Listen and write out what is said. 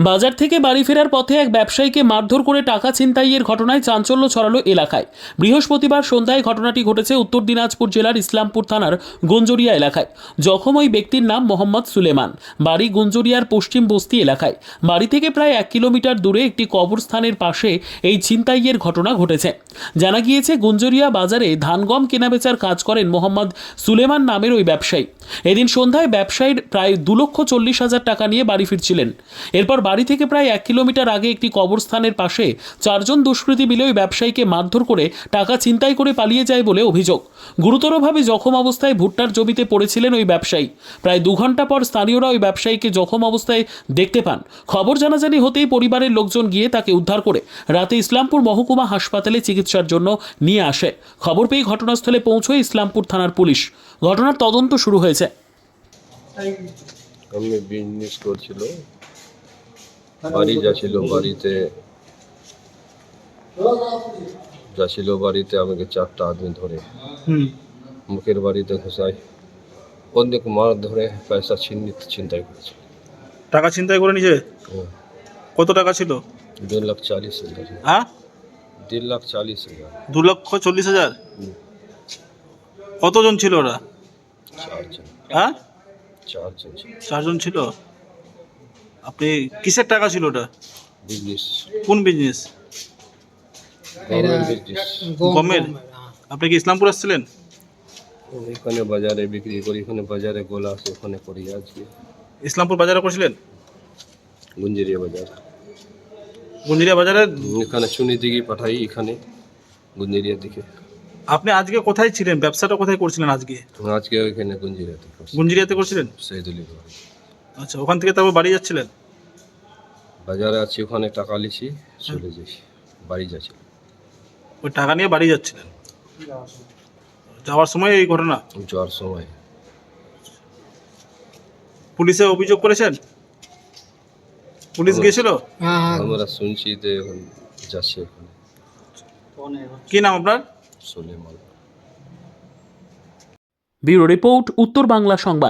বাজার থেকে বাড়ি ফেরার পথে এক ব্যবসায়ীকে মারধর করে টাকা ছিনতাইয়ের ঘটনায় চাঞ্চল্য ছড়ালো এলাকায়। বৃহস্পতিবার সন্ধ্যায় ঘটনাটি ঘটেছে উত্তর দিনাজপুর জেলার ইসলামপুর থানার গুঞ্জরিয়া এলাকায়। জখম ওই ব্যক্তির নাম মোহাম্মদ সুলেমান। বাড়ি গুঞ্জরিয়ার পশ্চিম বস্তি এলাকায়। বাড়ি থেকে প্রায় এক কিলোমিটার দূরে একটি কবরস্থানের পাশে এই ছিনতাইয়ের ঘটনা ঘটেছে। জানা গিয়েছে, গুঞ্জরিয়া বাজারে ধানগম কেনাবেচার কাজ করেন মোহাম্মদ সুলেমান নামের ওই ব্যবসায়ী। এদিন সন্ধ্যায় ব্যবসায়ীর প্রায় দু লক্ষ চল্লিশ হাজার টাকা নিয়ে বাড়ি ফিরছিলেন। এরপর বাড়ি থেকে প্রায় এক কিলোমিটার আগে একটি কবরস্থানের পাশে চারজন দুষ্কৃতী মিলে ওই ব্যবসায়ীকে মারধর করে টাকা ছিনতাই করে পালিয়ে যায় বলে অভিযোগ। গুরুতরভাবে জখম অবস্থায় ভুট্টার জমিতে পড়েছিলেন ওই ব্যবসায়ী। প্রায় দু ঘণ্টা পর স্থানীয়রা ওই ব্যবসায়ীকে জখম অবস্থায় দেখতে পান। খবর জানাজানি হতেই পরিবারের লোকজন গিয়ে তাকে উদ্ধার করে রাতে ইসলামপুর মহকুমা হাসপাতালে চিকিৎসার জন্য নিয়ে আসে। খবর পেয়ে ঘটনাস্থলে পৌঁছয় ইসলামপুর থানার পুলিশ। ঘটনার তদন্ত শুরু হয়েছে। আমি বিজনেস করছিল। বাড়ি যাচ্ছিল বাড়িতে। যাচ্ছিল বাড়িতে আমাকে চারটা আদমি ধরে। মুখের বাড়িতে ঘুষাই অনেক মার ধরে পয়সা ছিনিয়ে ছিনতাই করেছে। টাকা ছিনতাই করে ও কত টাকা ছিল? দেড় লাখ চালিশ হাজার। হ্যাঁ? দেড় লাখ চালিশ হাজার। দু লক্ষ চল্লিশ হাজার? কতজন ছিল ওরা? চারজন। হ্যাঁ? চারজন চারজন ছিল? আপনি কিসের টাকা ছিল ওটা? বিজনেস কোন বিজনেস গমের? আপনি কি ইসলামপুর আসছিলেন? এখানে বাজারে বিক্রি করি এখানে বাজারে গোলা আছে ওখানে করি আজকে ইসলামপুর বাজারে করছিলেন? গুঞ্জেরিয়া বাজার। গুঞ্জিরিয়া বাজারে? এখানে চুনি দিকে পাঠাই এখানে গুঞ্জেরিয়া দিকে। আপনি আজকে কোথায় ছিলেন? ব্যবসাটা কোথায় করছিলেন আজকে? আজকে ওইখানে গুঞ্জেরিয়াতে গুঞ্জিরিয়াতে করছিলেন? বাড়ি। আচ্ছা ওখান থেকে তারপর বাড়ি যাচ্ছিলেন? বাজারে আছি ওখানে টাকা লিছি চলে যাই বাড়ি যাচ্ছি। ওই টাকা নিয়ে বাড়ি যাচ্ছিলেন? যাওয়ার সময় এই ঘটনা? যাওয়ার সময়। পুলিশে অভিযোগ করেছেন? পুলিশ গিয়েছিল? আমরা শুনছি যে এখন যাচ্ছে ওখানে। কি নাম আপনার? সুলেমান। ব্যুরো রিপোর্ট উত্তর বাংলা সংবাদ।